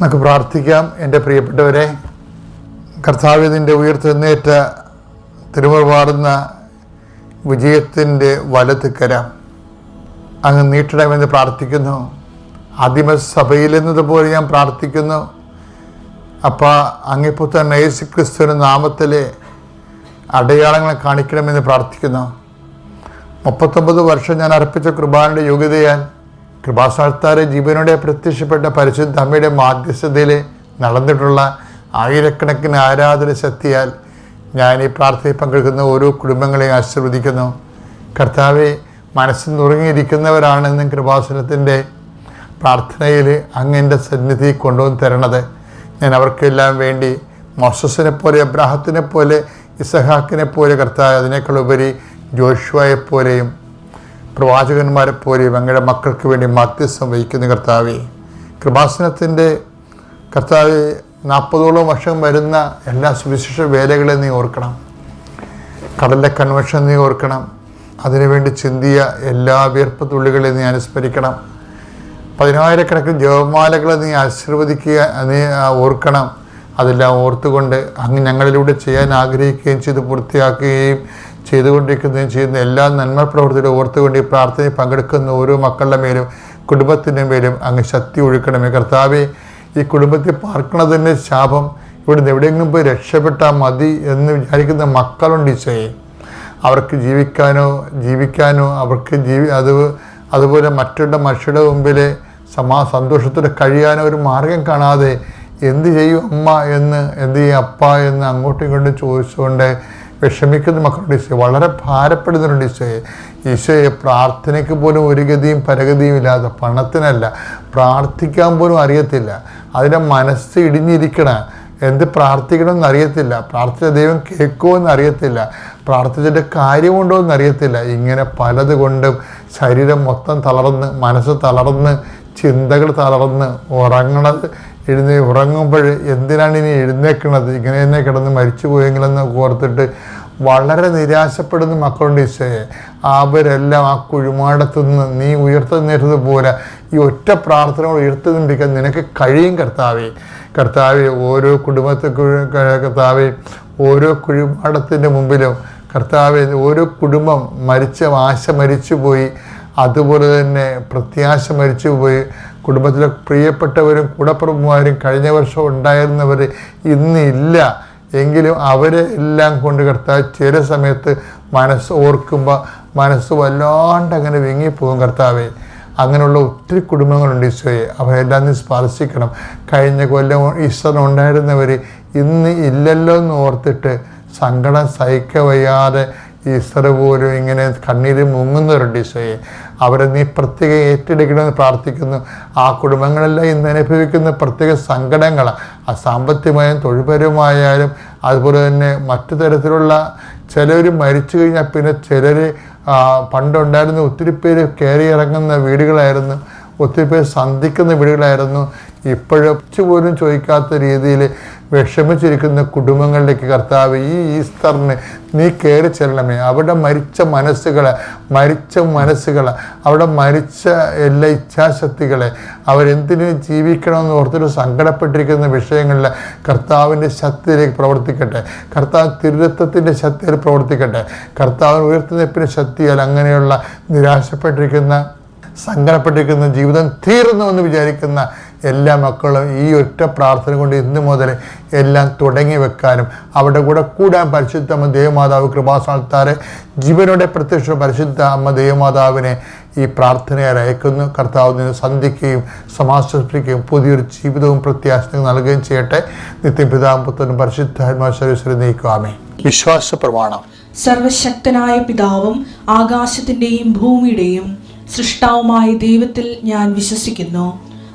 നമുക്ക് പ്രാർത്ഥിക്കാം. എന്റെ പ്രിയപ്പെട്ടവരെ കർത്താവിതിന്റെ ഉയർത്തെന്നേറ്റ തിരുമുറ പാടുന്ന വിജയത്തിന്റെ വലത്ത് കരം അങ്ങ് നീട്ടണമെന്ന് പ്രാർത്ഥിക്കുന്നു. ആദിമസഭയിൽ എന്നതുപോലെ ഞാൻ പ്രാർത്ഥിക്കുന്നു. അപ്പോൾ അങ്ങിപ്പുത്തൻ യേശു ക്രിസ്തുവിന്റെ നാമത്തിൽ അടയാളങ്ങളെ കാണിക്കണമെന്ന് പ്രാർത്ഥിക്കുന്നു. മുപ്പത്തൊമ്പത് വർഷം ഞാൻ അർപ്പിച്ച കുർബാനയുടെ യോഗ്യതയാൽ കൃപാസ്ഥാനത്താരെ ജീവനോടെ പ്രത്യക്ഷപ്പെട്ട പരിശുദ്ധ അമ്മയുടെ മാധ്യസ്ഥതയിൽ നടന്നിട്ടുള്ള ആയിരക്കണക്കിന് ആരാധന ശക്തിയാൽ ഞാൻ ഈ പ്രാർത്ഥനയിൽ പങ്കെടുക്കുന്ന ഓരോ കുടുംബങ്ങളെയും ആശീർവദിക്കുന്നു. കർത്താവെ മനസ്സിൽ നുറങ്ങിയിരിക്കുന്നവരാണെന്നും കൃപാസനത്തിന്റെ പ്രാർത്ഥനയിൽ അങ്ങന്റെ സന്നിധി കൊണ്ടുവന്ന് തരണത്. ഞാൻ അവർക്കെല്ലാം വേണ്ടി മോസസിനെ പോലെ അബ്രാഹത്തിനെ പോലെ ഇസഹാക്കിനെ പോലെ കർത്താവ് അതിനേക്കാൾ ഉപരി ജോഷുവയെ പോലെയും പ്രവാചകന്മാരെ പോലെ ഞങ്ങളുടെ മക്കൾക്ക് വേണ്ടി മധ്യസ്ഥം വഹിക്കുന്ന കർത്താവെ കൃപാസനത്തിന്റെ കർത്താവ് നാൽപ്പതോളം വർഷം വരുന്ന എല്ലാ സുവിശേഷ വേലകളെ നീ ഓർക്കണം. കടലിലെ കൺവെൻഷൻ നീ ഓർക്കണം. അതിനുവേണ്ടി ചിന്തിയ എല്ലാ വിയർപ്പ് തുള്ളികളെ നീ അനുസ്മരിക്കണം. പതിനായിരക്കണക്കിന് ജപമാലകളെ നീ ആശീർവദിക്കുക നീ ഓർക്കണം. അതെല്ലാം ഓർത്തുകൊണ്ട് അങ്ങ് ഞങ്ങളിലൂടെ ചെയ്യാൻ ആഗ്രഹിക്കുകയും ചെയ്ത് പൂർത്തിയാക്കുകയും ചെയ്തുകൊണ്ടിരിക്കുകയും ചെയ്യുന്ന എല്ലാ നന്മ പ്രവർത്തികളും ഓർത്തുകൊണ്ട് ഈ പ്രാർത്ഥനയിൽ പങ്കെടുക്കുന്ന ഓരോ മക്കളുടെ മേലും കുടുംബത്തിന്റെ മേലും അങ്ങ് ശക്തി ഒഴുക്കണമേ. കർത്താവെ ഈ കുടുംബത്തിൽ പാർക്കണതിന്റെ ശാപം ഇവിടുന്ന് എവിടെയെങ്കിലും പോയി രക്ഷപ്പെട്ടാൽ മതി എന്ന് വിചാരിക്കുന്ന മക്കളുണ്ട് ഈശോയെ. അവർക്ക് ജീവിക്കാനോ ജീവിക്കാനോ അവർക്ക് ജീവി അത് അതുപോലെ മറ്റുള്ള മനുഷ്യരുടെ മുമ്പിൽ സമാ സന്തോഷത്തോടെ കഴിയാനോ ഒരു മാർഗം കാണാതെ എന്ത് ചെയ്യും അമ്മ എന്ന് എന്ത് ചെയ്യും അപ്പ എന്ന് അങ്ങോട്ടും ഇങ്ങോട്ടും ചോദിച്ചുകൊണ്ട് വിഷമിക്കുന്ന മക്കളുടെ ഈശോയെ വളരെ ഭാരപ്പെടുന്നവരുടെ ഈശോയെ. ഈശോയെ പ്രാർത്ഥനയ്ക്ക് പോലും ഒരു ഗതിയും പരഗതിയും ഇല്ലാതെ പണത്തിനല്ല പ്രാർത്ഥിക്കാൻ പോലും അറിയത്തില്ല. അതിന്റെ മനസ്സ് ഇടിഞ്ഞിരിക്കണ എന്ത് പ്രാർത്ഥിക്കണമെന്ന് അറിയത്തില്ല. പ്രാർത്ഥിച്ച ദൈവം കേൾക്കുമോ എന്ന് അറിയത്തില്ല. പ്രാർത്ഥിച്ചിട്ട് കാര്യമുണ്ടോ എന്ന് അറിയത്തില്ല. ഇങ്ങനെ പലതുകൊണ്ടും ശരീരം മൊത്തം തളർന്ന് മനസ്സ് തളർന്ന് ചിന്തകൾ തളർന്ന് ഉറങ്ങണത് എഴുന്നേ ഉറങ്ങുമ്പോൾ എന്തിനാണ് ഇനി എഴുന്നേക്കണത്? ഇങ്ങനെ തന്നെ കിടന്ന് മരിച്ചു പോയെങ്കിലെന്ന് ഓർത്തിട്ട് വളരെ നിരാശപ്പെടുന്ന മക്കളുണ്ട് ഈശോയെ. അവരെല്ലാം ആ കുഴിമാടത്തുനിന്ന് നീ ഉയർത്തുന്നേറ്റത് പോലെ ഈ ഒറ്റ പ്രാർത്ഥന കൊണ്ട് ഉയർത്തുന്നിരിക്കാൻ നിനക്ക് കഴിയും കർത്താവേ. കർത്താവെ ഓരോ കുടുംബത്തെ കർത്താവേ ഓരോ കുഴിമാടത്തിന്റെ മുമ്പിലും കർത്താവെ ഓരോ കുടുംബം മരിച്ച ആശ മരിച്ചു പോയി. അതുപോലെ തന്നെ പ്രത്യാശ മരിച്ചുപോയി കുടുംബത്തിലെ പ്രിയപ്പെട്ടവരും കൂടപ്രഭുമാരും കഴിഞ്ഞ വർഷം ഉണ്ടായിരുന്നവർ ഇന്നില്ല എങ്കിലും അവരെ എല്ലാം കൊണ്ട് കർത്താവ് ചില സമയത്ത് മനസ്സ് ഓർക്കുമ്പോൾ മനസ്സ് വല്ലാണ്ട് അങ്ങനെ വിങ്ങിപ്പോകും കർത്താവെ. അങ്ങനെയുള്ള ഒത്തിരി കുടുംബങ്ങളുണ്ട് ഈശോയെ. അവരെല്ലാം നീ സ്പർശിക്കണം. കഴിഞ്ഞ കൊല്ലം ഈശ്വരൻ ഉണ്ടായിരുന്നവർ ഇന്ന് ഇല്ലല്ലോ എന്ന് ഓർത്തിട്ട് സങ്കടം സഹിക്കവയ്യാതെ ഈശ്വര പോലും ഇങ്ങനെ കണ്ണീര് മുങ്ങുന്നവരുണ്ട് ഈശോയെ. അവരെ നീ പ്രത്യേകം ഏറ്റെടുക്കണമെന്ന് പ്രാർത്ഥിക്കുന്നു. ആ കുടുംബങ്ങളെല്ലാം ഇന്ന് അനുഭവിക്കുന്ന പ്രത്യേക സങ്കടങ്ങൾ ആ സാമ്പത്തികമായും തൊഴിൽപരമായാലും അതുപോലെ തന്നെ മറ്റു തരത്തിലുള്ള ചിലർ മരിച്ചു കഴിഞ്ഞാൽ പിന്നെ ചിലർ പണ്ടുണ്ടായിരുന്ന ഒത്തിരി പേര് കയറി ഇറങ്ങുന്ന വീടുകളായിരുന്നു. ഒത്തിരി പേര് സന്ധിക്കുന്ന വീടുകളായിരുന്നു. ഇപ്പോഴൊച്ചു പോലും ചോദിക്കാത്ത രീതിയിൽ വിഷമിച്ചിരിക്കുന്ന കുടുംബങ്ങളിലേക്ക് കർത്താവ് ഈ ഈസ്റ്ററിന് നീ കയറി ചെല്ലണമേ. അവിടെ മരിച്ച മനസ്സുകളെ മരിച്ച മനസ്സുകളെ അവിടെ മരിച്ച എല്ലാ ഇച്ഛാശക്തികളെ അവരെന്തിനു ജീവിക്കണമെന്ന് ഓർത്തിട്ട് സങ്കടപ്പെട്ടിരിക്കുന്ന വിഷയങ്ങളിൽ കർത്താവിന്റെ ശക്തിയിലേക്ക് പ്രവർത്തിക്കട്ടെ. കർത്താവ് തിരുത്തത്തിന്റെ ശക്തിയിൽ പ്രവർത്തിക്കട്ടെ. കർത്താവിന് ഉയർത്തുന്നപ്പിന്റെ ശക്തിയാൽ അങ്ങനെയുള്ള നിരാശപ്പെട്ടിരിക്കുന്ന സങ്കടപ്പെട്ടിരിക്കുന്ന ജീവിതം തീർന്നു എന്ന് വിചാരിക്കുന്ന എല്ലാ മക്കളും ഈ ഒറ്റ പ്രാർത്ഥന കൊണ്ട് ഇന്ന് മുതൽ എല്ലാം തുടങ്ങി വെക്കാനും അവരുടെ കൂടെ കൂടാൻ പരിശുദ്ധ അമ്മ ദേവമാതാവ് കൃപാസ്ഥാനത്താരെ ജീവനോടെ പ്രത്യക്ഷ പരിശുദ്ധ അമ്മ ദേവമാതാവിനെ ഈ പ്രാർത്ഥനയാൽ അയക്കുന്നു. കർത്താവ് നിന്ന് സന്ധിക്കുകയും സമാശ്വസിപ്പിക്കുകയും പുതിയൊരു ജീവിതവും പ്രത്യാശയും നൽകുകയും ചെയ്യട്ടെ. നിത്യം പിതാവും പുത്രനും പരിശുദ്ധാത്മാശ്വരീശ്വരി നീക്കുവാമേ വിശ്വാസ പ്രമാണം. സർവശക്തനായ പിതാവും ആകാശത്തിന്റെയും ഭൂമിയുടെയും സൃഷ്ടാവുമായ ദൈവത്തിൽ ഞാൻ വിശ്വസിക്കുന്നു.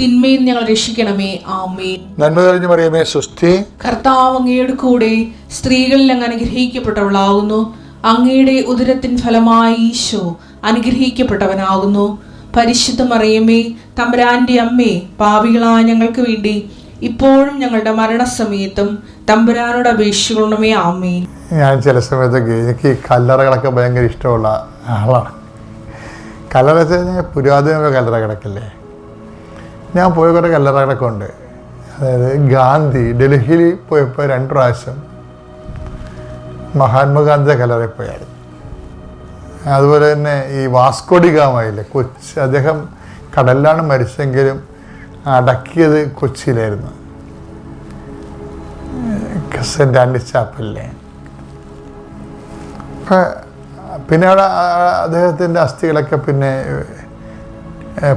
തിന്മയിൽ ഞങ്ങൾ രക്ഷിക്കണമേ. ആമേൻ. നന്മ തെളിഞ്ഞു പറയുമേ സുസ്ഥി കർത്താവ് അങ്ങയുടെ കൂടെ സ്ത്രീകളിൽ അങ്ങ് അനുഗ്രഹിക്കപ്പെട്ടവളാകുന്നു. അങ്ങയുടെ ഉദരത്തിൻ ഫലമായി ഈശോ അനുഗ്രഹിക്കപ്പെട്ടവനാകുന്നു. പരിശുദ്ധ മറിയമേ തമ്പുരാന്റെ അമ്മേ പാപികളായ ഞങ്ങൾക്ക് വേണ്ടി ഇപ്പോഴും ഞങ്ങളുടെ മരണസമയത്തും തമ്പുരാനോട് അപേക്ഷിക്കണമേ. ആമേ ഞാൻ ചില സമയത്തൊക്കെ എനിക്ക് ഈ കല്ലറകളൊക്കെ ഭയങ്കര ഇഷ്ടമുള്ള ആളാണ്. കല്ലറ പുരാതന കല്ലറ കിടക്കില്ലേ? ഞാൻ പോയ കുറേ കല്ലറകളൊക്കെ ഉണ്ട്. അതായത് ഗാന്ധി ഡൽഹിയിൽ പോയപ്പോൾ രണ്ട് പ്രാവശ്യം മഹാത്മാഗാന്ധിയുടെ കല്ലറയിൽ പോയായിരുന്നു. അതുപോലെ തന്നെ ഈ വാസ്കോഡി ഗാമയിലെ കൊച്ചി അദ്ദേഹം കടലിലാണ് മരിച്ചെങ്കിലും അടക്കിയത് കൊച്ചിയിലായിരുന്നു. സെന്റ് ആൻഡീസ് ചാപ്പലിലെ. പിന്നെ അവിടെ അദ്ദേഹത്തിന്റെ അസ്ഥികളൊക്കെ പിന്നെ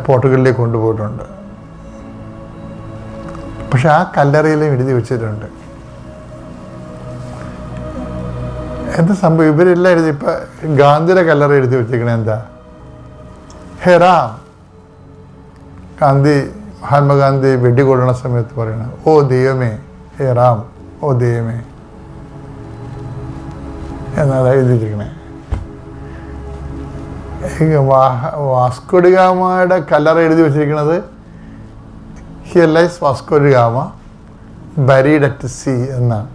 പോർട്ടുഗലിലേക്ക് കൊണ്ടുപോയിട്ടുണ്ട്. പക്ഷെ ആ കല്ലറയിലും എഴുതി വെച്ചിട്ടുണ്ട്. എന്താ സംഭവം? ഇവരെല്ലാം എഴുതി ഇപ്പം ഗാന്ധിയുടെ കല്ലറ എഴുതി വെച്ചിരിക്കണേ എന്താ? ഹെറാം ഗാന്ധി മഹാത്മാഗാന്ധി വെടികൊള്ളണ സമയത്ത് പറയണ ഓ ദൈവമേ ഹേ റാം ഓ ദൈവമേ. എന്നാണ് എഴുതിയിരിക്കണേ. വാസ്കോഡിഗാമയുടെ കല്ലറ എഴുതി വെച്ചിരിക്കുന്നത് here lies Vasco Gama buried at sea എന്നാണ്.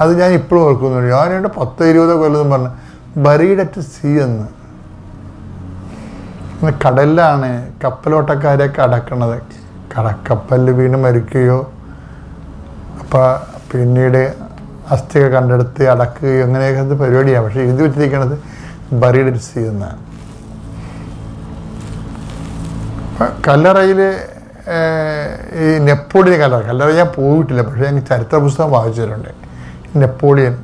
അത് ഞാൻ ഇപ്പോഴും ഓർക്കുന്നുണ്ട് ഞാനിവിടെ പത്തോ ഇരുപതോ കൊല്ലം പറഞ്ഞു ബരീഡ് അറ്റ് സി എന്ന്. കടലിലാണ് കപ്പലോട്ടക്കാരെയൊക്കെ അടക്കണത്. കടക്കപ്പലിൽ കപ്പലിൽ വീണ് മരിക്കുകയോ അപ്പോൾ പിന്നീട് അസ്ഥിക കണ്ടെടുത്ത് അടക്കുകയോ അങ്ങനെയൊക്കെ പരിപാടിയാണ്. പക്ഷേ എഴുതി വെച്ചിരിക്കണത് ബറീഡ് സി എന്നാണ്. കല്ലറയിൽ ഈ നെപ്പോളിയൻ കല്ലറ കല്ലറ ഞാൻ പോയിട്ടില്ല പക്ഷേ ഞാൻ ചരിത്ര പുസ്തകം വായിച്ചിട്ടുണ്ട് നെപ്പോളിയൻ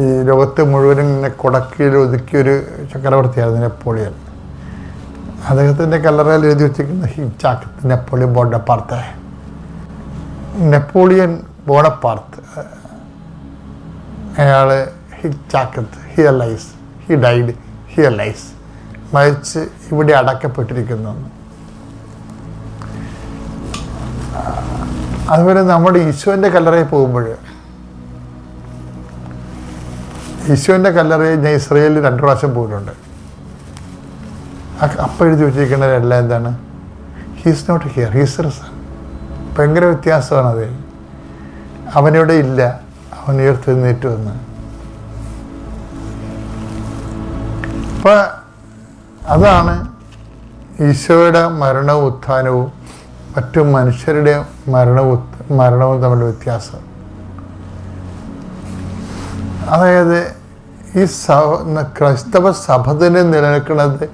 ഈ ലോകത്ത് മുഴുവനും ഇങ്ങനെ കൊടക്കിയിൽ ഒതുക്കിയൊരു ചക്രവർത്തിയായിരുന്നു നെപ്പോളിയൻ. അദ്ദേഹത്തിന്റെ കല്ലറയിൽ എഴുതി വെച്ചിരിക്കുന്ന ഹിച്ചാക്ക് നെപ്പോളിയൻ ബോണപ്പാർത്ത് നെപ്പോളിയൻ ബോണപ്പാർത്ത് അയാൾ ഹിച്ചാക്കത്ത് here lies he died here lies മരിച്ച് ഇവിടെ അടക്കപ്പെട്ടിരിക്കുന്നു. അതുപോലെ നമ്മുടെ ഈശോന്റെ കല്ലറയിൽ പോകുമ്പോൾ ഈശോന്റെ കല്ലറയിൽ ഞാൻ ഇസ്രയേലിൽ രണ്ട് പ്രാവശ്യം പോയിട്ടുണ്ട്. അപ്പം എഴുതി വെച്ചിരിക്കുന്നതെല്ലാം എന്താണ്? He's not here he's risen ഭയങ്കര വ്യത്യാസമാണ് അത്. അവനിവിടെ ഇല്ല. അവൻ ഉയർത്തെഴുന്നേറ്റ് വന്ന്. അപ്പം അതാണ് ഈശോയുടെ മരണവും ഉത്ഥാനവും മറ്റു മനുഷ്യരുടെ മരണവും മരണവും തമ്മിലുള്ള വ്യത്യാസം. അതായത് ഈ സ ക്രൈസ്തവ സഭ തന്നെ നിലനിൽക്കുന്നത്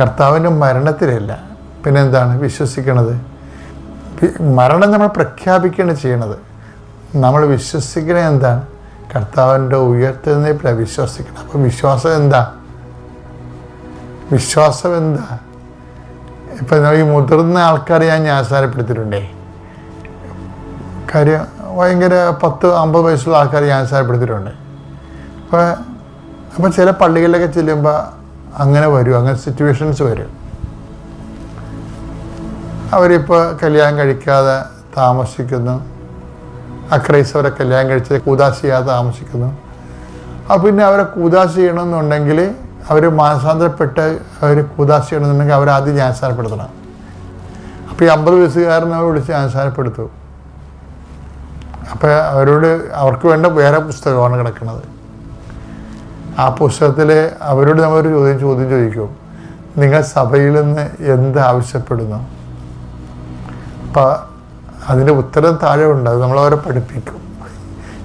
കർത്താവിന്റെ മരണത്തിലല്ല. പിന്നെന്താണ്? വിശ്വസിക്കണത്. മരണം നമ്മൾ പ്രഖ്യാപിക്കുകയാണ് ചെയ്യണത്. നമ്മൾ വിശ്വസിക്കുന്ന എന്താണ് കർത്താവിന്റെ ഉയർത്തുന്നേ വിശ്വസിക്കണം. അപ്പോൾ വിശ്വാസം എന്താ? വിശ്വാസം എന്താ? ഇപ്പം ഈ മുതിർന്ന ആൾക്കാരെ ഞാൻ ആസാരപ്പെടുത്തിയിട്ടുണ്ടേ കാര്യം ഭയങ്കര പത്ത് അമ്പത് വയസ്സുള്ള ആൾക്കാരെ ജ്ഞാനസ്ഥാനപ്പെടുത്തിയിട്ടുണ്ട് അപ്പോൾ അപ്പോൾ ചില പള്ളികളിലൊക്കെ ചെല്ലുമ്പോൾ അങ്ങനെ വരും അങ്ങനെ സിറ്റുവേഷൻസ് വരും. അവരിപ്പോൾ കല്യാണം കഴിക്കാതെ താമസിക്കുന്നു. അക്രൈസ്തവരെ കല്യാണം കഴിച്ച് കൂതാശ ചെയ്യാതെ താമസിക്കുന്നു. അപ്പോൾ പിന്നെ അവരെ കൂതാശ ചെയ്യണമെന്നുണ്ടെങ്കിൽ അവർ മാനസാന്തരപ്പെട്ട് അവർ കൂതാശ ചെയ്യണമെന്നുണ്ടെങ്കിൽ അവരാദ്യം ജ്ഞാനസ്ഥാനപ്പെടുത്തണം അപ്പോൾ ഈ അമ്പത് വയസ്സുകാരനെ വിളിച്ച് ജ്ഞാനസ്ഥാനപ്പെടുത്തും അപ്പോൾ അവരോട് അവർക്ക് വേണ്ട വേറെ പുസ്തകമാണ് കിടക്കുന്നത്. ആ പുസ്തകത്തിൽ അവരോട് നമ്മളൊരു ചോദ്യം ചോദ്യം ചോദിക്കും. നിങ്ങൾ സഭയിൽ നിന്ന് എന്ത് ആവശ്യപ്പെടുന്നു? അപ്പം അതിന്റെ ഉത്തരം താഴെ ഉണ്ട്. അത് നമ്മളവരെ പഠിപ്പിക്കും.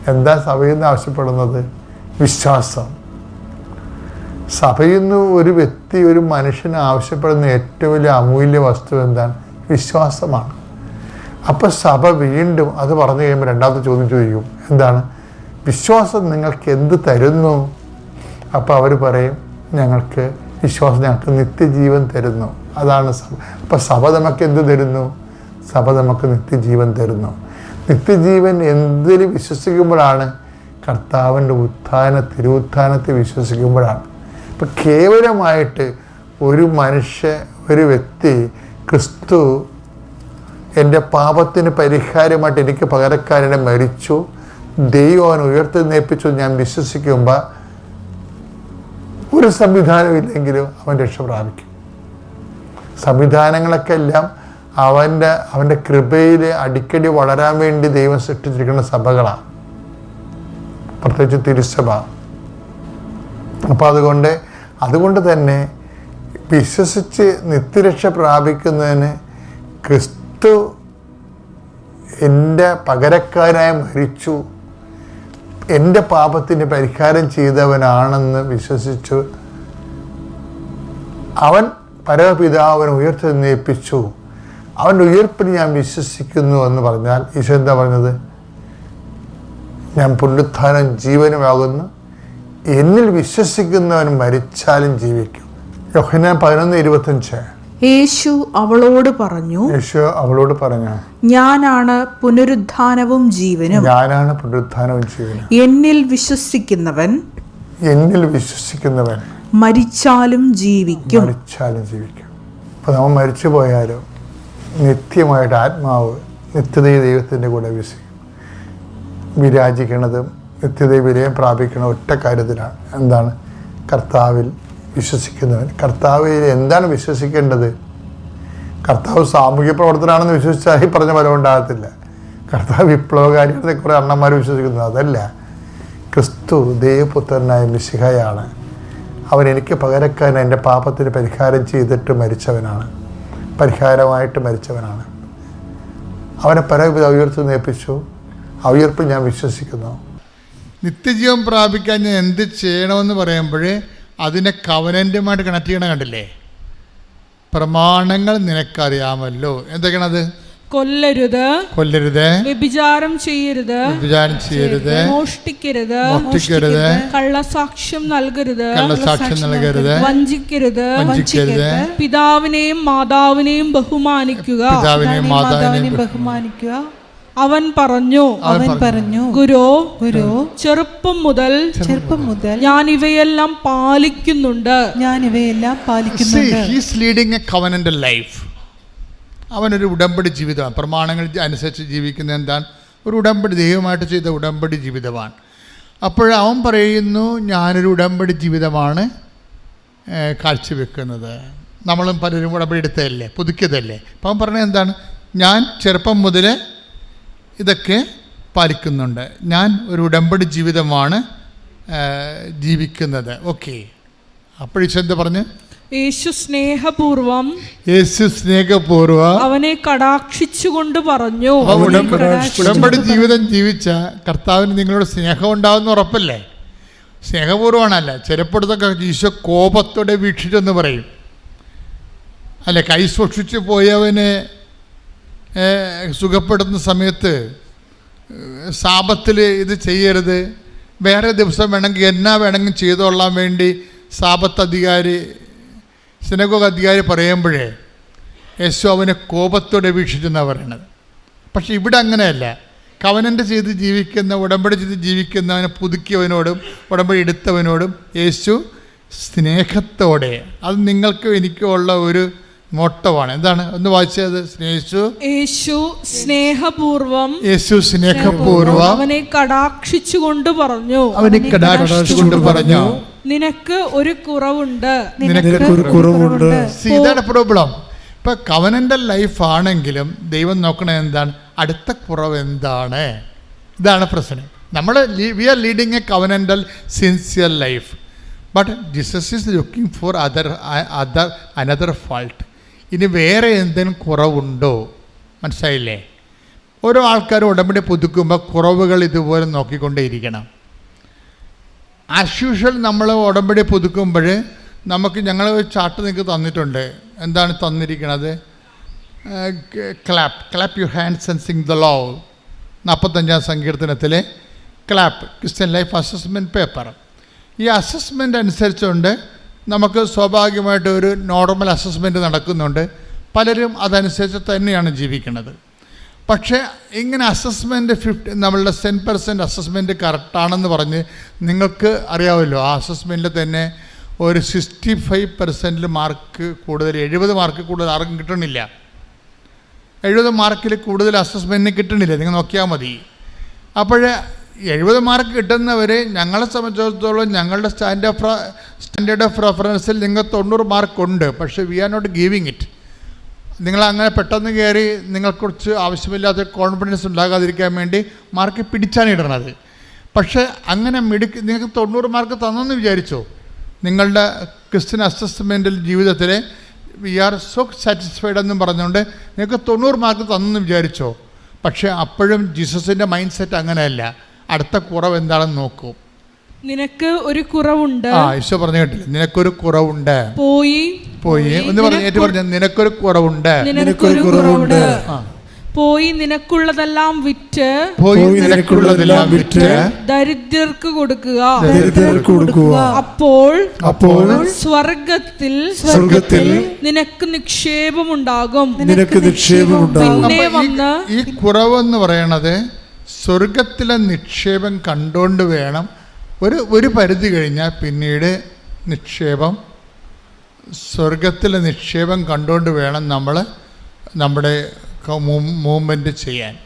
എന്താ സഭയിൽ നിന്ന് ആവശ്യപ്പെടുന്നത്? വിശ്വാസം. സഭയിൽ നിന്ന് ഒരു വ്യക്തി ഒരു മനുഷ്യന് ആവശ്യപ്പെടുന്ന ഏറ്റവും വലിയ അമൂല്യ വസ്തു എന്താണ്? വിശ്വാസമാണ്. അപ്പോൾ സഭ വീണ്ടും അത് പറഞ്ഞു കഴിയുമ്പോൾ രണ്ടാമത്തെ ചോദ്യം ചോദിക്കും. എന്താണ്? വിശ്വാസം നിങ്ങൾക്ക് എന്ത് തരുന്നു? അപ്പോൾ അവർ പറയും ഞങ്ങൾക്ക് വിശ്വാസം ഞങ്ങൾക്ക് നിത്യജീവൻ തരുന്നു. അതാണ് സഭ. അപ്പോൾ സഭ നമുക്ക് എന്ത് തരുന്നു? സഭ നമുക്ക് നിത്യജീവൻ തരുന്നു. നിത്യജീവൻ എന്തിൽ വിശ്വസിക്കുമ്പോഴാണ്? കർത്താവിന്റെ ഉത്ഥാന തിരുവുത്ഥാനത്തെ വിശ്വസിക്കുമ്പോഴാണ്. ഇപ്പം കേവലമായിട്ട് ഒരു മനുഷ്യ ഒരു വ്യക്തി ക്രിസ്തു എന്റെ പാപത്തിന് പരിഹാരമായിട്ട് എനിക്ക് പകരക്കാരനെ മരിച്ചു ദൈവം അവൻ ഉയർത്തെന്നേൽപ്പിച്ചു ഞാൻ വിശ്വസിക്കുമ്പോൾ ഒരു സംവിധാനമില്ലെങ്കിലും അവൻ രക്ഷ പ്രാപിക്കും. സംവിധാനങ്ങളൊക്കെ എല്ലാം അവന്റെ അവന്റെ കൃപയിൽ അടിക്കടി വളരാൻ വേണ്ടി ദൈവം സൃഷ്ടിച്ചിരിക്കുന്ന സഭകളാണ് പ്രത്യേകിച്ച് തിരുസഭ. അപ്പം അതുകൊണ്ട് അതുകൊണ്ട് തന്നെ വിശ്വസിച്ച് നിത്യരക്ഷ പ്രാപിക്കുന്നതിന് ക്രിസ്തു എന്റെ പകരക്കാരായി മരിച്ചു എന്റെ പാപത്തിന് പരിഹാരം ചെയ്തവനാണെന്ന് വിശ്വസിച്ചു അവൻ പരമപിതാവിനെ ഉയർത്തെഴുന്നേൽപ്പിച്ചു അവന്റെ ഉയർപ്പിൽ ഞാൻ വിശ്വസിക്കുന്നു എന്ന് പറഞ്ഞാൽ ഈശോ എന്താ പറഞ്ഞത്? ഞാൻ പുനരുത്ഥാനം ജീവനുമാകുന്നു. എന്നിൽ വിശ്വസിക്കുന്നവൻ മരിച്ചാലും ജീവിക്കും. യോഹന്നാൻ പതിനൊന്ന് ഇരുപത്തഞ്ച്. യേശു അവളോട് പറഞ്ഞു യേശു അവളോട് പറഞ്ഞു ഞാനാണ് പുനരുദ്ധാനവും ജീവനും. ഞാനാണ് പുനരുദ്ധാനവും ജീവനും. എന്നിൽ വിശ്വസിക്കുന്നവൻ എന്നിൽ വിശ്വസിക്കുന്നവൻ മരിച്ചാലും ജീവിക്കും. മരിച്ചാലും ജീവിക്കും. അപ്പോൾ നമ്മൾ മരിച്ചു പോയാലോ നിത്യമായിട്ട് ആത്മാവ് നിത്യതയ ദൈവത്തിന്റെ കൂടെ വിശ്വസിക്കും. വിരാജിക്കണതും നിത്യത വിലയം പ്രാപിക്കുന്ന ഒറ്റ കാര്യത്തിലാണ്. എന്താണ്? കർത്താവിൽ വിശ്വസിക്കുന്നവൻ. കർത്താവിൽ എന്താണ് വിശ്വസിക്കേണ്ടത്? കർത്താവ് സാമൂഹ്യ പ്രവർത്തനമാണെന്ന് വിശ്വസിച്ചാൽ ഈ പറഞ്ഞ ഫലം ഉണ്ടാകത്തില്ല. കർത്താവ് വിപ്ലവകാരികളെ കുറേ അണ്ണന്മാർ വിശ്വസിക്കുന്നു. അതല്ല. ക്രിസ്തു ദേവപുത്രനായ മിശിഹയാണ്. അവൻ എനിക്ക് പകരക്കാൻ എന്റെ പാപത്തിന് പരിഹാരം ചെയ്തിട്ട് മരിച്ചവനാണ്. പരിഹാരമായിട്ട് മരിച്ചവനാണ്. അവനെ പരവിധ ഉയർത്തി നേപ്പിച്ചു. ആ ഞാൻ വിശ്വസിക്കുന്നു. നിത്യജീവൻ പ്രാപിക്കാൻ ഞാൻ എന്ത് ചെയ്യണമെന്ന് പറയുമ്പോൾ അതിനെ കവനന്റുമായിട്ട് കണക്ട് ചെയ്യണ കണ്ടില്ലേ? പ്രമാണങ്ങൾ നിനക്കറിയാമല്ലോ. എന്തൊക്കെയാണത്? കൊല്ലരുത്. കൊല്ലരുത്. വ്യഭിചാരം ചെയ്യരുത്. വ്യഭിചാരം ചെയ്യരുത്. മോഷ്ടിക്കരുത്. മോഷ്ടിക്കരുത്. കള്ളസാക്ഷ്യം നൽകരുത്. കള്ളസാക്ഷ്യം നൽകരുത്. വഞ്ചിക്കരുത്. വഞ്ചിക്കരുത്. പിതാവിനെയും മാതാവിനെയും ബഹുമാനിക്കുക. പിതാവിനെയും മാതാവിനെയും ബഹുമാനിക്കുക. അവൻ പറഞ്ഞു. അവൻ പറഞ്ഞു. ഗുരു ഗുരു ചെറുപ്പം മുതൽ ചെറുപ്പം മുതൽ ഞാൻ ഇവയെല്ലാം പാലിക്കുന്നുണ്ട്. ഞാൻ ഇവയെല്ലാം പാലിക്കുന്നുണ്ട്. ലൈഫ് അവനൊരു ഉടമ്പടി ജീവിതമാണ്. പ്രമാണങ്ങൾ അനുസരിച്ച് ജീവിക്കുന്ന എന്താണ്? ഒരു ഉടമ്പടി ദൈവമായിട്ട് ചെയ്ത ഉടമ്പടി ജീവിതമാണ്. അപ്പോൾ അവൻ പറയുന്നു ഞാനൊരു ഉടമ്പടി ജീവിതമാണ് കാഴ്ചവെക്കുന്നത്. നമ്മളും പലരും ഉടമ്പടി എടുത്തതല്ലേ? പുതുക്കിയതല്ലേ? അപ്പം അവൻ പറഞ്ഞത് എന്താണ്? ഞാൻ ചെറുപ്പം മുതൽ ഇതൊക്കെ പാലിക്കുന്നുണ്ട്. ഞാൻ ഒരു ഉടമ്പടി ജീവിതമാണ് ജീവിക്കുന്നത്. ഓക്കെ. അപ്പോഴീശോ എന്താ പറഞ്ഞു? യേശു സ്നേഹപൂർവം യേശു സ്നേഹപൂർവം അവനെ കടാക്ഷിച്ചുകൊണ്ട് പറഞ്ഞു. ഉടമ്പടി ജീവിതം ജീവിച്ച കർത്താവിന് നിങ്ങളോട് സ്നേഹം ഉണ്ടാവുന്ന ഉറപ്പല്ലേ? സ്നേഹപൂർവമാണല്ല ചിലപ്പോഴത്തൊക്കെ ഈശോ കോപത്തോടെ വീക്ഷിച്ചെന്ന് പറയും. അല്ലെ കൈ സൂക്ഷിച്ചു പോയവനെ സുഖപ്പെടുന്ന സമയത്ത് സാപത്തിൽ ഇത് ചെയ്യരുത്. വേറെ ദിവസം വേണമെങ്കിൽ എന്നാ വേണമെങ്കിൽ ചെയ്തോളാൻ വേണ്ടി സാപത്ത് അധികാരി സിനഗോഗ് അധികാരി പറയുമ്പോഴേ യേശു അവനെ കോപത്തോടെ വീക്ഷിച്ചെന്നാണ് പറയണത്. പക്ഷെ ഇവിടെ അങ്ങനെയല്ല. കവനന്റെ ചെയ്ത് ജീവിക്കുന്ന ഉടമ്പടി ചെയ്ത് ജീവിക്കുന്നവനെ പുതുക്കിയവനോടും ഉടമ്പടി എടുത്തവനോടും യേശു സ്നേഹത്തോടെ അത് നിങ്ങൾക്കും എനിക്കും ഉള്ള ഒരു മോട്ടമാണ് എന്താണ്? ഒന്ന് വായിച്ചത്. സ്നേഹിച്ചു. യേശു സ്നേഹപൂർവം യേശു സ്നേഹപൂർവം അവനെ കടാക്ഷിച്ചുകൊണ്ട് പറഞ്ഞു. അവനെ കടാക്ഷിച്ചുകൊണ്ട് പറഞ്ഞു. നിനക്ക് ഒരു കുറവുണ്ട്. നിനക്ക് ഒരു കുറവുണ്ട്. ഇതാണ് പ്രോബ്ലം ഇപ്പൊ കവനന്റെ ലൈഫ് ആണെങ്കിലും ദൈവം നോക്കണത് എന്താണ്? അടുത്ത കുറവ് എന്താണ്? ഇതാണ് പ്രശ്നം. നമ്മൾ we are leading a covenantal sincere life but Jesus is looking for other other another fault ഇനി വേറെ എന്തെങ്കിലും കുറവുണ്ടോ? മനസ്സിലായില്ലേ? ഓരോ ആൾക്കാർ ഉടമ്പടി പുതുക്കുമ്പോൾ കുറവുകൾ ഇതുപോലെ നോക്കിക്കൊണ്ടേയിരിക്കണം. ആസ് നമ്മൾ ഉടമ്പടി പുതുക്കുമ്പോൾ നമുക്ക് ഞങ്ങൾ ഒരു ചാർട്ട് നിങ്ങൾക്ക് തന്നിട്ടുണ്ട്. എന്താണ് തന്നിരിക്കുന്നത് clap clap you hand sensing sing the law നാൽപ്പത്തഞ്ചാം സങ്കീർത്തനത്തിലെ clap Christian life assessment paper ഈ അസസ്മെന്റ് അനുസരിച്ചുകൊണ്ട് നമുക്ക് സ്വാഭാവികമായിട്ട് ഒരു നോർമൽ അസസ്മെന്റ് നടക്കുന്നുണ്ട്. പലരും അതനുസരിച്ച് തന്നെയാണ് ജീവിക്കുന്നത്. പക്ഷേ ഇങ്ങനെ അസസ്മെന്റ് ഫിഫ്റ്റി നമ്മളുടെ ടെൻ പെർസെന്റ് അസസ്മെന്റ് കറക്റ്റാണെന്ന് പറഞ്ഞ് നിങ്ങൾക്ക് അറിയാമല്ലോ ആ അസസ്മെന്റിൽ തന്നെ ഒരു സിക്സ്റ്റി ഫൈവ് പെർസെന്റിൽ മാർക്ക് കൂടുതൽ എഴുപത് മാർക്ക് കൂടുതൽ ആർക്കും കിട്ടണില്ല. എഴുപത് മാർക്കിൽ കൂടുതൽ അസസ്മെന്റിന് കിട്ടണില്ല. നിങ്ങൾ നോക്കിയാൽ മതി. അപ്പോൾ എഴുപത് മാർക്ക് കിട്ടുന്നവർ ഞങ്ങളെ സംബന്ധിച്ചിടത്തോളം ഞങ്ങളുടെ സ്റ്റാൻഡ് ഓഫ് സ്റ്റാൻഡേർഡ് ഓഫ് റെഫറൻസിൽ നിങ്ങൾക്ക് തൊണ്ണൂറ് മാർക്കുണ്ട് പക്ഷേ we are not giving it നിങ്ങൾ അങ്ങനെ പെട്ടെന്ന് കയറി നിങ്ങളെക്കുറിച്ച് ആവശ്യമില്ലാത്ത കോൺഫിഡൻസ് ഉണ്ടാകാതിരിക്കാൻ വേണ്ടി മാർക്ക് പിടിച്ചാണ് ഇടണത്. പക്ഷേ അങ്ങനെ മിടുക്ക് നിങ്ങൾക്ക് തൊണ്ണൂറ് മാർക്ക് തന്നെന്ന് വിചാരിച്ചോ? നിങ്ങളുടെ ക്രിസ്ത്യൻ അസസ്മെന്റിൽ ജീവിതത്തിൽ വി ആർ സോ സാറ്റിസ്ഫൈഡ് എന്നും പറഞ്ഞുകൊണ്ട് നിങ്ങൾക്ക് തൊണ്ണൂറ് മാർക്ക് തന്നെന്ന് വിചാരിച്ചോ? പക്ഷേ അപ്പോഴും ജീസസിന്റെ മൈൻഡ് സെറ്റ് അങ്ങനെയല്ല. അടുത്ത കുറവ് എന്താണെന്ന് നോക്കൂ. നിനക്ക് ഒരു കുറവുണ്ട്. ആ ഈശോ പറഞ്ഞു കേട്ടില്ല? നിനക്കൊരു കുറവുണ്ട്. പോയി. പോയി. ഒന്ന് പറഞ്ഞു ഏറ്റു പറഞ്ഞു. നിനക്കൊരു കുറവുണ്ട്. നിനക്കൊരു കുറവുണ്ട്. പോയി നിനക്കുള്ളതെല്ലാം വിറ്റ് പോയി നിനക്കുള്ളതെല്ലാം വിറ്റ് ദരിദ്രർക്ക് കൊടുക്കുക. ദരിദ്രർക്ക് കൊടുക്കുക. അപ്പോൾ അപ്പോൾ സ്വർഗത്തിൽ സ്വർഗത്തിൽ നിനക്ക് നിക്ഷേപമുണ്ടാകും. നിനക്ക് നിക്ഷേപമുണ്ടാകും. പിന്നെ വന്ന് ഈ കുറവെന്ന് പറയണത് സ്വർഗത്തിലെ നിക്ഷേപം കണ്ടുകൊണ്ട് വേണം. ഒരു ഒരു പരിധി കഴിഞ്ഞാൽ പിന്നീട് നിക്ഷേപം സ്വർഗത്തിലെ നിക്ഷേപം കണ്ടുകൊണ്ട് വേണം നമ്മൾ നമ്മുടെ മൂവ്മെന്റ് ചെയ്യാൻ.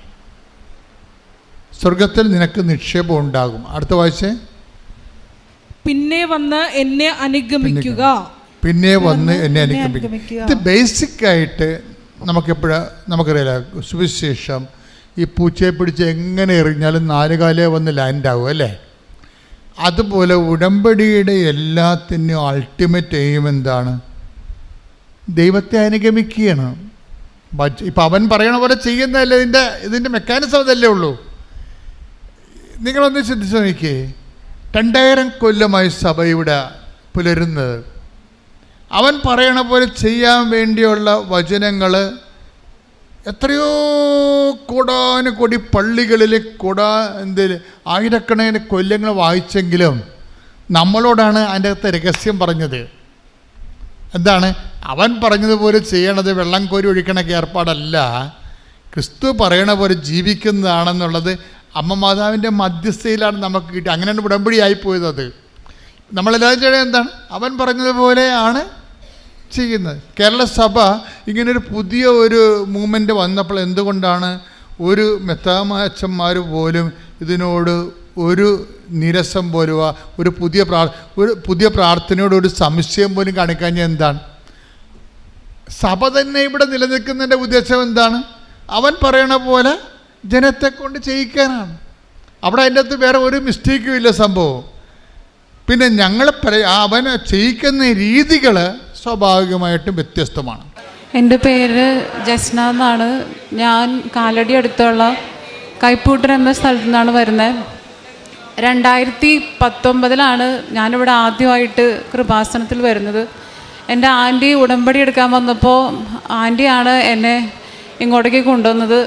സ്വർഗത്തിൽ നിനക്ക് നിക്ഷേപം ഉണ്ടാകും. അടുത്ത വായിച്ചേ. പിന്നെ വന്ന് എന്നെ അനുഗമിക്കുക. പിന്നെ വന്ന് എന്നെ അനുഗമിക്കുക. ഇത് ബേസിക് ആയിട്ട് നമുക്കെപ്പോഴാ നമുക്കറിയില്ല സുവിശേഷം ഈ പൂച്ചയെ പിടിച്ച് എങ്ങനെ എറിഞ്ഞാലും നാലുകാലേ വന്ന് ലാൻഡ് ആവും അല്ലേ? അതുപോലെ ഉടമ്പടിയുടെ എല്ലാത്തിനും അൾട്ടിമേറ്റ് എയിം എന്താണ്? ദൈവത്തെ അനുഗമിക്കുകയാണ്. ഇപ്പം അവൻ പറയണ പോലെ ചെയ്യുന്നതല്ലേ ഇതിന്റെ ഇതിന്റെ മെക്കാനിസം അതല്ലേ ഉള്ളൂ? നിങ്ങളൊന്ന് ചിന്തിച്ച് നോക്കിയേ. രണ്ടായിരം കൊല്ലമായി സഭ ഇവിടെ പുലരുന്നത്. അവൻ പറയണ പോലെ ചെയ്യാൻ വേണ്ടിയുള്ള വചനങ്ങൾ എത്രയോ കൂടാന് കൊടി പള്ളികളിൽ കൂടാ എന്ത് ആയിരക്കണക്കിന് കൊല്ലങ്ങൾ വായിച്ചെങ്കിലും നമ്മളോടാണ് അതിന്റെ അകത്ത് രഹസ്യം പറഞ്ഞത്. എന്താണ്? അവൻ പറഞ്ഞതുപോലെ ചെയ്യണത് വെള്ളം കോരി ഒഴിക്കണ ഏർപ്പാടല്ല. ക്രിസ്തു പറയണ പോലെ ജീവിക്കുന്നതാണെന്നുള്ളത് അമ്മ മാതാവിന്റെ മധ്യസ്ഥയിലാണ് നമുക്ക് കിട്ടിയത് അങ്ങനെയാണ് ഉടമ്പടിയായി പോയത് അത്. നമ്മളെല്ലാവരും എന്താണ്? അവൻ പറഞ്ഞതുപോലെയാണ് ചെയ്യുന്നത്. കേരള സഭ ഇങ്ങനൊരു പുതിയ ഒരു മൂവ്മെന്റ് വന്നപ്പോൾ എന്തുകൊണ്ടാണ് ഒരു മെത്താമച്ചന്മാർ പോലും ഇതിനോട് ഒരു നിരസം പോലുക ഒരു പുതിയ പ്രാർ ഒരു പുതിയ പ്രാർത്ഥനയോട് ഒരു സംശയം പോലും കാണിക്കഴിഞ്ഞാൽ എന്താണ്? സഭ തന്നെ ഇവിടെ നിലനിൽക്കുന്നതിന്റെ ഉദ്ദേശം എന്താണ്? അവൻ പറയണ പോലെ ജനത്തെ കൊണ്ട് ചെയ്യിക്കാനാണ്. അവിടെ അതിന്റെ അകത്ത് വേറെ ഒരു മിസ്റ്റേക്കും ഇല്ല സംഭവം. പിന്നെ ഞങ്ങൾ അവനെ ചെയ്യിക്കുന്ന രീതികൾ സ്വാഭാവികമായിട്ടും വ്യത്യസ്തമാണ്. എന്റെ പേര് ജസ്ന എന്നാണ്. ഞാൻ കാലടി അടുത്തുള്ള കൈപ്പൂട്ടർ എന്ന സ്ഥലത്തു നിന്നാണ് വരുന്നത്. രണ്ടായിരത്തി പത്തൊമ്പതിലാണ് ഞാനിവിടെ ആദ്യമായിട്ട് കൃപാസനത്തിൽ വരുന്നത്. എന്റെ ആന്റി ഉടമ്പടി എടുക്കാൻ വന്നപ്പോൾ ആന്റിയാണ് എന്നെ ഇങ്ങോട്ടേക്ക് കൊണ്ടുവന്നത്.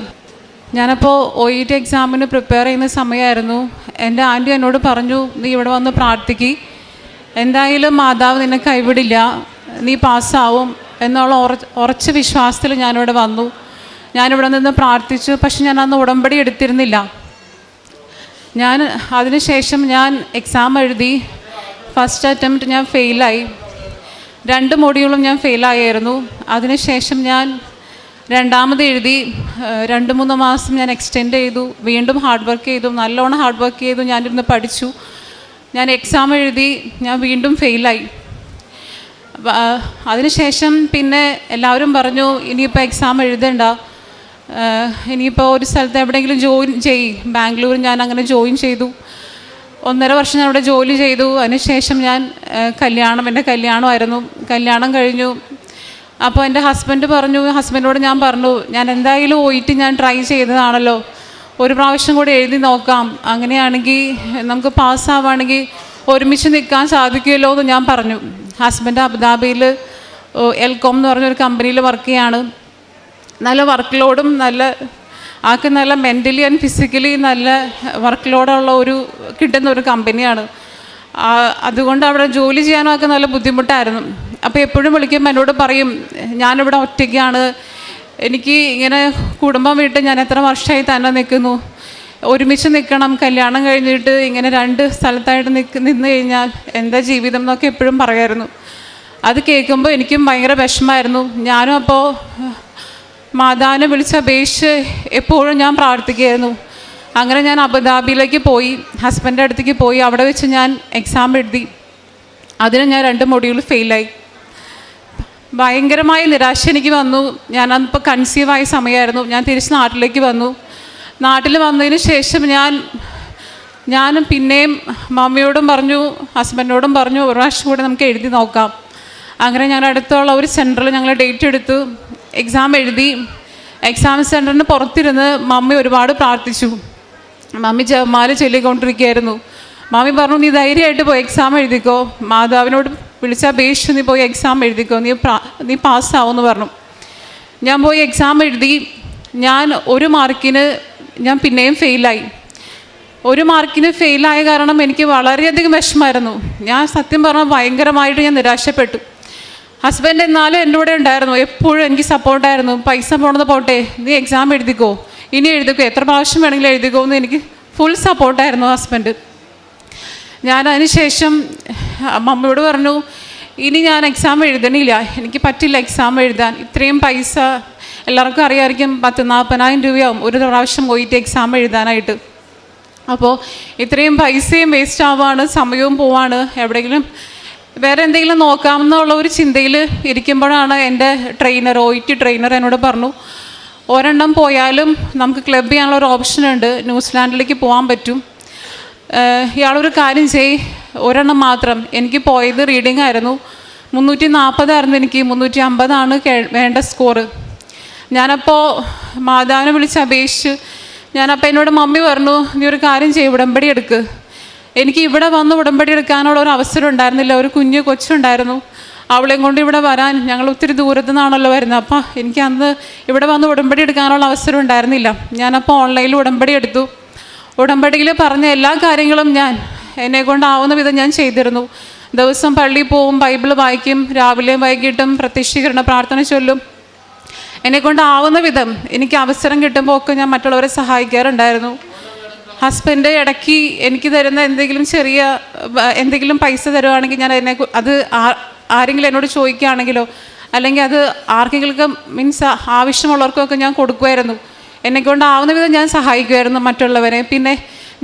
ഞാനപ്പോൾ ഒ ഇ ടി എക്സാമിന് പ്രിപ്പയർ ചെയ്യുന്ന സമയമായിരുന്നു. എന്റെ ആന്റി എന്നോട് പറഞ്ഞു നീ ഇവിടെ വന്ന് പ്രാർത്ഥിക്ക്. എന്തായാലും മാതാവ് നിന്നെ കൈവിടില്ല. നീ പാസ്സാവും എന്നുള്ള ഉറ ഉറച്ച വിശ്വാസത്തിൽ ഞാനിവിടെ വന്നു. ഞാനിവിടെ നിന്ന് പ്രാർത്ഥിച്ചു. പക്ഷെ ഞാൻ അന്ന് ഉടമ്പടി എടുത്തിരുന്നില്ല. ഞാൻ അതിനുശേഷം ഞാൻ എക്സാം എഴുതി. ഫസ്റ്റ് അറ്റംപ്റ്റ് ഞാൻ ഫെയിലായി രണ്ട് മൊഡ്യൂളും ഞാൻ ഫെയിലായിരുന്നു അതിനുശേഷം ഞാൻ രണ്ടാമത് എഴുതി. രണ്ട് മൂന്ന് മാസം ഞാൻ എക്സ്റ്റെൻഡ് ചെയ്തു. വീണ്ടും ഹാർഡ് വർക്ക് ചെയ്തു. നല്ലോണം ഹാർഡ് വർക്ക് ചെയ്തു. ഞാനിരുന്ന് പഠിച്ചു. ഞാൻ എക്സാം എഴുതി. ഞാൻ വീണ്ടും ഫെയിലായി അതിനുശേഷം പിന്നെ എല്ലാവരും പറഞ്ഞു ഇനിയിപ്പോൾ എക്സാം എഴുതണ്ട. ഇനിയിപ്പോൾ ഒരു സ്ഥലത്ത് എവിടെയെങ്കിലും ജോയിൻ ചെയ് ബാംഗ്ലൂർ ഞാൻ അങ്ങനെ ജോയിൻ ചെയ്തു. ഒന്നര വർഷം ഞാൻ അവിടെ ജോലി ചെയ്തു. അതിനുശേഷം ഞാൻ കല്യാണം എന്റെ കല്യാണമായിരുന്നു. കല്യാണം കഴിഞ്ഞു. അപ്പോൾ എന്റെ ഹസ്ബൻഡ് പറഞ്ഞു ഹസ്ബൻഡോട് ഞാൻ പറഞ്ഞു ഞാൻ എന്തായാലും പോയിട്ട് ഞാൻ ട്രൈ ചെയ്തതാണല്ലോ. ഒരു പ്രാവശ്യം കൂടി എഴുതി നോക്കാം. അങ്ങനെയാണെങ്കിൽ നമുക്ക് പാസ്സാവുകയാണെങ്കിൽ ഒരുമിച്ച് നിൽക്കാൻ സാധിക്കുമല്ലോ എന്ന് ഞാൻ പറഞ്ഞു. ഹസ്ബൻഡ് അബുദാബിയിൽ എൽകോം എന്ന് പറഞ്ഞൊരു കമ്പനിയിൽ വർക്ക് ചെയ്യാണ്. നല്ല വർക്ക് ലോഡും നല്ല ആൾക്ക് നല്ല മെന്റലി ആൻഡ് ഫിസിക്കലി നല്ല വർക്ക് ലോഡുള്ള ഒരു കിട്ടുന്ന ഒരു കമ്പനിയാണ് അതുകൊണ്ട് അവിടെ ജോലി ചെയ്യാനും ഒക്കെ നല്ല ബുദ്ധിമുട്ടായിരുന്നു. അപ്പോൾ എപ്പോഴും വിളിക്കുമ്പോൾ എന്നോട് പറയും ഞാനിവിടെ ഒറ്റയ്ക്കാണ്. എനിക്ക് ഇങ്ങനെ കുടുംബം വിട്ട് ഞാൻ എത്ര വർഷമായി തന്നെ നിൽക്കുന്നു. ഒരുമിച്ച് നിൽക്കണം കല്യാണം കഴിഞ്ഞിട്ട് ഇങ്ങനെ രണ്ട് സ്ഥലത്തായിട്ട് നിൽക്ക് നിന്ന് കഴിഞ്ഞാൽ എന്താ ജീവിതം എന്നൊക്കെ എപ്പോഴും പറയായിരുന്നു. അത് കേൾക്കുമ്പോൾ എനിക്കും ഭയങ്കര വിഷമമായിരുന്നു. ഞാനും അപ്പോൾ മാതാവിനെ വിളിച്ച് അപേക്ഷിച്ച് എപ്പോഴും ഞാൻ പ്രാർത്ഥിക്കുകയായിരുന്നു. അങ്ങനെ ഞാൻ അബുദാബിയിലേക്ക് പോയി ഹസ്ബൻഡ് അടുത്തേക്ക് പോയി അവിടെ വെച്ച് ഞാൻ എക്സാം എഴുതി. അതിന് ഞാൻ രണ്ട് മൊഡ്യൂൾ ഫെയിലായി ഭയങ്കരമായ നിരാശ എനിക്ക് വന്നു. ഞാൻ അന്നിപ്പോൾ കൺസീവായ സമയമായിരുന്നു. ഞാൻ തിരിച്ച് നാട്ടിലേക്ക് വന്നു. നാട്ടിൽ വന്നതിന് ശേഷം ഞാൻ ഞാനും പിന്നെയും മമ്മിയോടും പറഞ്ഞു ഹസ്ബൻഡിനോടും പറഞ്ഞു ഒരു പ്രാവശ്യം കൂടെ നമുക്ക് എഴുതി നോക്കാം. അങ്ങനെ ഞങ്ങളുടെ അടുത്തുള്ള ഒരു സെന്ററിൽ ഞങ്ങൾ ഡേറ്റ് എടുത്തു എക്സാം എഴുതി. എക്സാം സെന്ററിന് പുറത്തിരുന്ന് മമ്മി ഒരുപാട് പ്രാർത്ഥിച്ചു. Mummy Jamal ചൊല്ലിക്കൊണ്ടിരിക്കുകയായിരുന്നു. മമ്മി പറഞ്ഞു നീ ധൈര്യമായിട്ട് പോയി എക്സാം എഴുതിക്കോ. മാതാവിനോട് വിളിച്ചപേക്ഷിച്ച് നീ പോയി എക്സാം എഴുതിക്കോ. നീ നീ പാസ്സാവുമെന്ന് പറഞ്ഞു. ഞാൻ പോയി എക്സാം എഴുതി. ഞാൻ ഒരു മാർക്കിന് ഞാൻ പിന്നെയും ഫെയിലായി. ഒരു മാർക്കിന് ഫെയിലായ കാരണം എനിക്ക് വളരെയധികം വിഷമമായിരുന്നു. ഞാൻ സത്യം പറഞ്ഞാൽ ഭയങ്കരമായിട്ട് ഞാൻ നിരാശപ്പെട്ടു. ഹസ്ബൻഡ് എന്നാലും എന്റെ കൂടെ ഉണ്ടായിരുന്നു. എപ്പോഴും എനിക്ക് സപ്പോർട്ടായിരുന്നു പൈസ പോണത് പോട്ടെ നീ എക്സാം എഴുതിക്കോ ഇനി എഴുതിക്കോ എത്ര പ്രാവശ്യം വേണമെങ്കിലും എഴുതിക്കോ എന്ന് എനിക്ക് ഫുൾ സപ്പോർട്ടായിരുന്നു ഹസ്ബൻഡ് ഞാൻ അതിനുശേഷം മമ്മിയോട് പറഞ്ഞു ഇനി ഞാൻ എക്സാം എഴുതണില്ല. എനിക്ക് പറ്റില്ല എക്സാം എഴുതാൻ. ഇത്രയും പൈസ എല്ലാവർക്കും അറിയാമായിരിക്കും പത്ത് നാൽപ്പതിനായിരം രൂപയാവും. ഒരു പ്രാവശ്യം പോയിട്ട് എക്സാം എഴുതാനായിട്ട്. അപ്പോൾ ഇത്രയും പൈസയും വേസ്റ്റ് ആവുകയാണ് സമയവും പോവാണ്. എവിടെയെങ്കിലും വേറെ എന്തെങ്കിലും നോക്കാമെന്നുള്ള ഒരു ചിന്തയിൽ ഇരിക്കുമ്പോഴാണ് എന്റെ ട്രെയിനർ ഒ ടി ട്രെയിനർ എന്നോട് പറഞ്ഞു ഒരെണ്ണം പോയാലും നമുക്ക് ക്ലബ് ചെയ്യാനുള്ള ഒരു ഓപ്ഷൻ ഉണ്ട്. ന്യൂസിലാൻഡിലേക്ക് പോകാൻ പറ്റും. ഇയാളൊരു കാര്യം ചെയ് ഒരെണ്ണം മാത്രം. എനിക്ക് പോയത് റീഡിംഗ് ആയിരുന്നു. മുന്നൂറ്റി നാൽപ്പതായിരുന്നു എനിക്ക്. മുന്നൂറ്റി അമ്പതാണ് വേണ്ട സ്കോറ് ഞാനപ്പോൾ മാതാവിനെ വിളിച്ച് അപേക്ഷിച്ച് ഞാനപ്പോൾ എന്നോട് മമ്മി പറഞ്ഞു നീ ഒരു കാര്യം ചെയ്യും ഉടമ്പടി എടുക്ക്. എനിക്ക് ഇവിടെ വന്ന് ഉടമ്പടി എടുക്കാനുള്ള ഒരു അവസരം ഉണ്ടായിരുന്നില്ല. ഒരു കുഞ്ഞ് കൊച്ചുണ്ടായിരുന്നു. അവളെയും കൊണ്ട് ഇവിടെ വരാൻ ഞങ്ങൾ ഒത്തിരി ദൂരത്തു നിന്നാണല്ലോ വരുന്നത്. അപ്പോൾ എനിക്ക് അന്ന് ഇവിടെ വന്ന് ഉടമ്പടി എടുക്കാനുള്ള അവസരം ഉണ്ടായിരുന്നില്ല. ഞാനപ്പോൾ ഓൺലൈനിൽ ഉടമ്പടി എടുത്തു. ഉടമ്പടിയിൽ പറഞ്ഞ എല്ലാ കാര്യങ്ങളും ഞാൻ എന്നെ കൊണ്ടാവുന്ന വിധം ഞാൻ ചെയ്തിരുന്നു. ദിവസം പള്ളിയിൽ പോവും ബൈബിൾ വായിക്കും രാവിലെയും വൈകിട്ടും പ്രത്യക്ഷീകരണ പ്രാർത്ഥന ചൊല്ലും. എന്നെ ആവുന്ന വിധം എനിക്ക് അവസരം കിട്ടുമ്പോൾ ഒക്കെ ഞാൻ മറ്റുള്ളവരെ സഹായിക്കാറുണ്ടായിരുന്നു. ഹസ്ബൻഡ് ഇടയ്ക്ക് എനിക്ക് തരുന്ന എന്തെങ്കിലും ചെറിയ എന്തെങ്കിലും പൈസ തരുവാണെങ്കിൽ ഞാൻ അതിനെ അത് ആരെങ്കിലും എന്നോട് ചോദിക്കുകയാണെങ്കിലോ അല്ലെങ്കിൽ അത് ആർക്കെങ്കിലും മീൻസ് ആവശ്യമുള്ളവർക്കൊക്കെ ഞാൻ കൊടുക്കുമായിരുന്നു എന്നെക്കൊണ്ട് ആവുന്ന വിധം ഞാൻ സഹായിക്കുമായിരുന്നു മറ്റുള്ളവരെ. പിന്നെ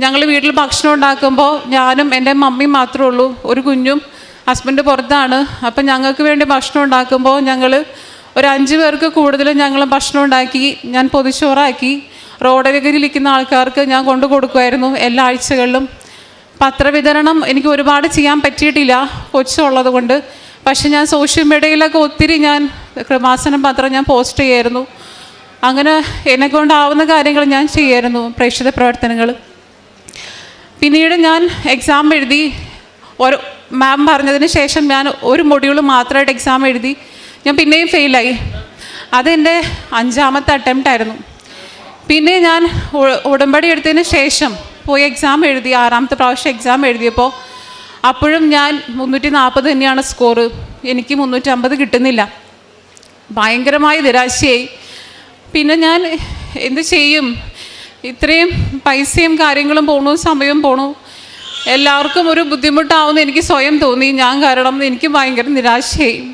ഞങ്ങൾ വീട്ടിൽ ഭക്ഷണം ഉണ്ടാക്കുമ്പോൾ ഞാനും എന്റെ മമ്മി മാത്രമേ ഉള്ളൂ. ഒരു കുഞ്ഞും ഹസ്ബൻഡ് പുറത്താണ്. അപ്പം ഞങ്ങൾക്ക് വേണ്ടി ഭക്ഷണം ഉണ്ടാക്കുമ്പോൾ ഞങ്ങൾ ഒരു അഞ്ച് പേർക്ക് കൂടുതൽ ഞങ്ങൾ ഭക്ഷണം ഉണ്ടാക്കി ഞാൻ പൊതിച്ചോറാക്കി. റോഡരികിലിരിക്കുന്ന ആൾക്കാർക്ക് ഞാൻ കൊണ്ടു കൊടുക്കുമായിരുന്നു എല്ലാ ആഴ്ചകളിലും. പത്രവിതരണം എനിക്ക് ഒരുപാട് ചെയ്യാൻ പറ്റിയിട്ടില്ല കൊച്ചുള്ളത് കൊണ്ട്. പക്ഷെ ഞാൻ സോഷ്യൽ മീഡിയയിലൊക്കെ ഒത്തിരി ഞാൻ കൃപാസനം പത്രം ഞാൻ പോസ്റ്റ് ചെയ്യായിരുന്നു. അങ്ങനെ എന്നെ കൊണ്ടാവുന്ന കാര്യങ്ങൾ ഞാൻ ചെയ്യായിരുന്നു പ്രേക്ഷിത പ്രവർത്തനങ്ങൾ. പിന്നീട് ഞാൻ എക്സാം എഴുതി. ഒരു മാം പറഞ്ഞതിന് ശേഷം ഞാൻ ഒരു മൊഡ്യൂൾ മാത്രമായിട്ട് എക്സാം എഴുതി. ഞാൻ പിന്നെയും ഫെയിലായി. അതെന്റെ അഞ്ചാമത്തെ അറ്റംപ്റ്റ് ആയിരുന്നു. പിന്നെ ഞാൻ ഉടമ്പടി എടുത്തതിന് ശേഷം പോയി എക്സാം എഴുതി ആറാമത്തെ പ്രാവശ്യം എക്സാം എഴുതിയപ്പോൾ അപ്പോഴും ഞാൻ മുന്നൂറ്റി നാൽപ്പത് തന്നെയാണ് സ്കോറ് എനിക്ക് മുന്നൂറ്റി അമ്പത് കിട്ടുന്നില്ല. ഭയങ്കരമായ നിരാശയായി. പിന്നെ ഞാൻ എന്ത് ചെയ്യും? ഇത്രയും പൈസയും കാര്യങ്ങളും പോണു സമയവും പോണു. എല്ലാവർക്കും ഒരു ബുദ്ധിമുട്ടാവുമെന്ന് എനിക്ക് സ്വയം തോന്നി. ഞാൻ കാരണം എനിക്ക് ഭയങ്കര നിരാശയായി.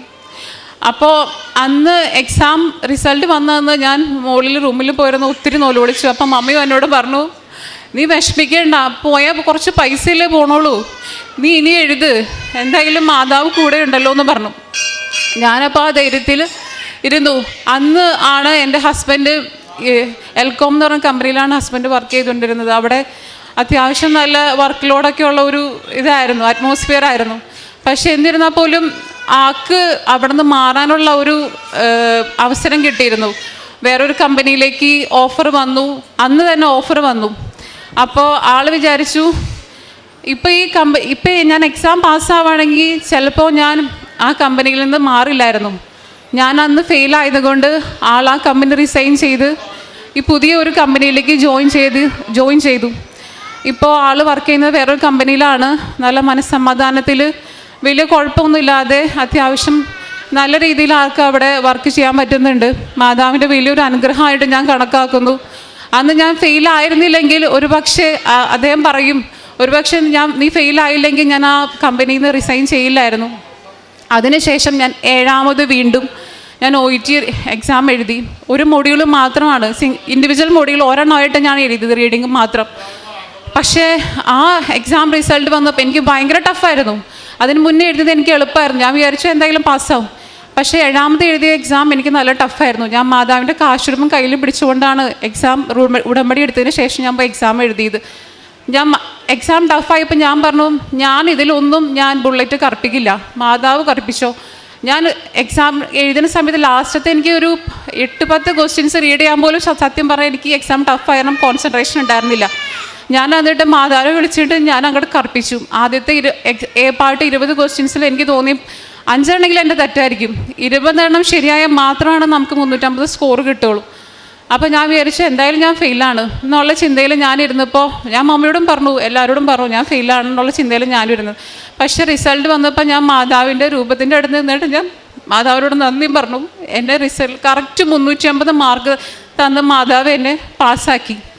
അപ്പോൾ അന്ന് എക്സാം റിസൾട്ട് വന്നതെന്ന് ഞാൻ മുകളിൽ റൂമിൽ പോയിരുന്നു ഒത്തിരി നോൽ വിളിച്ചു. അപ്പം മമ്മിയും എന്നോട് പറഞ്ഞു നീ വിഷമിക്കേണ്ട പോയാൽ കുറച്ച് പൈസയിലേ പോണോളൂ. നീ ഇനി എഴുത്. എന്തായാലും മാതാവ് കൂടെ ഉണ്ടല്ലോ എന്ന് പറഞ്ഞു. ഞാനപ്പോൾ ആ ധൈര്യത്തിൽ ഇരുന്നു. അന്ന് ആണ് എന്റെ ഹസ്ബൻഡ് എൽകോം എന്ന് പറഞ്ഞ കമ്പനിയിലാണ് ഹസ്ബൻഡ് വർക്ക് ചെയ്തുകൊണ്ടിരുന്നത്. അവിടെ അത്യാവശ്യം നല്ല വർക്ക് ലോഡൊക്കെ ഉള്ള ഒരു ഇതായിരുന്നു അറ്റ്മോസ്ഫിയർ ആയിരുന്നു. പക്ഷെ എന്നിരുന്നാൽ പോലും ആക്ക് അവിടെ നിന്ന് മാറാനുള്ള ഒരു അവസരം കിട്ടിയിരുന്നു. വേറൊരു കമ്പനിയിലേക്ക് ഓഫർ വന്നു. അന്ന് തന്നെ ഓഫർ വന്നു. അപ്പോൾ ആൾ വിചാരിച്ചു ഇപ്പോൾ ഈ കമ്പ ഇപ്പോൾ ഞാൻ എക്സാം പാസ്സാവുകയാണെങ്കിൽ ചിലപ്പോൾ ഞാൻ ആ കമ്പനിയിൽ നിന്ന് മാറില്ലായിരുന്നു. ഞാൻ അന്ന് ഫെയിലായതുകൊണ്ട് ആൾ ആ കമ്പനി റിസൈൻ ചെയ്ത് ഈ പുതിയ ഒരു കമ്പനിയിലേക്ക് ജോയിൻ ചെയ്ത് ജോയിൻ ചെയ്തു. ഇപ്പോൾ ആൾ വർക്ക് ചെയ്യുന്നത് വേറൊരു കമ്പനിയിലാണ്. നല്ല മനസ്സമാധാനത്തിൽ വലിയ കുഴപ്പമൊന്നുമില്ലാതെ അത്യാവശ്യം നല്ല രീതിയിൽ ആൾക്ക് അവിടെ വർക്ക് ചെയ്യാൻ പറ്റുന്നുണ്ട്. മാതാവിന്റെ വലിയൊരു അനുഗ്രഹമായിട്ട് ഞാൻ കണക്കാക്കുന്നു. അന്ന് ഞാൻ ഫെയിൽ ആയിരുന്നില്ലെങ്കിൽ ഒരു പക്ഷേ അദ്ദേഹം പറയും ഒരു പക്ഷേ ഞാൻ നീ ഫെയിൽ ആയില്ലെങ്കിൽ ഞാൻ ആ കമ്പനിയിൽ നിന്ന് റിസൈൻ ചെയ്യില്ലായിരുന്നു. അതിനുശേഷം ഞാൻ ഏഴാമത് വീണ്ടും ഞാൻ ഒ ടി എക്സാം എഴുതി. ഒരു മൊഡ്യൂൾ മാത്രമാണ് ഇൻഡിവിജ്വൽ മൊഡ്യൂൾ ഒരെണ്ണമായിട്ട് ഞാൻ എഴുതിയത് റീഡിങ് മാത്രം. പക്ഷേ ആ എക്സാം റിസൾട്ട് വന്നപ്പോൾ എനിക്ക് ഭയങ്കര ടഫായിരുന്നു അതിന് മുന്നേ എഴുതിയത് എനിക്ക് എളുപ്പമായിരുന്നു. ഞാൻ വിചാരിച്ചു എന്തായാലും പാസ്സാവും. പക്ഷേ ഏഴാമത് എഴുതിയ എക്സാം എനിക്ക് നല്ല ടഫായിരുന്നു ഞാൻ മാതാവിന്റെ കാശുരൂപം കയ്യിൽ പിടിച്ചുകൊണ്ടാണ് എക്സാം ഉടമ്പടി എടുത്തതിന് ശേഷം ഞാൻ പോയി എക്സാം എഴുതിയത്. ഞാൻ എക്സാം ടഫായപ്പോൾ ഞാൻ പറഞ്ഞു ഞാൻ ഇതിലൊന്നും ഞാൻ ബുള്ളറ്റ് കറുപ്പിക്കില്ല. മാതാവ് കറുപ്പിച്ചോ? ഞാൻ എക്സാം എഴുതുന്ന സമയത്ത് ലാസ്റ്റത്തെ എനിക്ക് ഒരു എട്ട് പത്ത് ക്വസ്റ്റ്യൻസ് റീഡ് ചെയ്യാൻ പോലും സത്യം പറഞ്ഞാൽ എനിക്ക് എക്സാം ടഫ് കോൺസെൻട്രേഷൻ ഉണ്ടായിരുന്നില്ല. ഞാൻ എന്നിട്ട് മാതാവിനെ വിളിച്ചിട്ട് ഞാൻ അങ്ങോട്ട് കറപ്പിച്ചു ആദ്യത്തെ ഇരു എ പാട്ട് ഇരുപത് ക്വസ്റ്റ്യൻസിൽ എനിക്ക് തോന്നി അഞ്ചെണ്ണെങ്കിൽ എന്റെ തെറ്റായിരിക്കും. ഇരുപതെണ്ണം ശരിയായാൽ മാത്രമാണ് നമുക്ക് മുന്നൂറ്റമ്പത് സ്കോർ കിട്ടുള്ളൂ. അപ്പോൾ ഞാൻ വിചാരിച്ചു എന്തായാലും ഞാൻ ഫെയിലാണ് എന്നുള്ള ചിന്തയിൽ ഞാനിരുന്നപ്പോൾ ഞാൻ മമ്മിയോടും പറഞ്ഞു എല്ലാവരോടും പറഞ്ഞു ഞാൻ ഫെയിലാണ് എന്നുള്ള ചിന്തയിൽ ഞാനും ഇരുന്നത് പക്ഷേ റിസൾട്ട് വന്നപ്പോൾ ഞാൻ മാതാവിന്റെ രൂപത്തിന്റെ അടുത്ത് നിന്നിട്ട് ഞാൻ മാതാവിനോട് നന്ദി പറഞ്ഞു. എന്റെ റിസൾട്ട് കറക്റ്റ് മുന്നൂറ്റി അമ്പത് മാർക്ക് തന്ന മാതാവ് എന്നെ പാസ്സാക്കി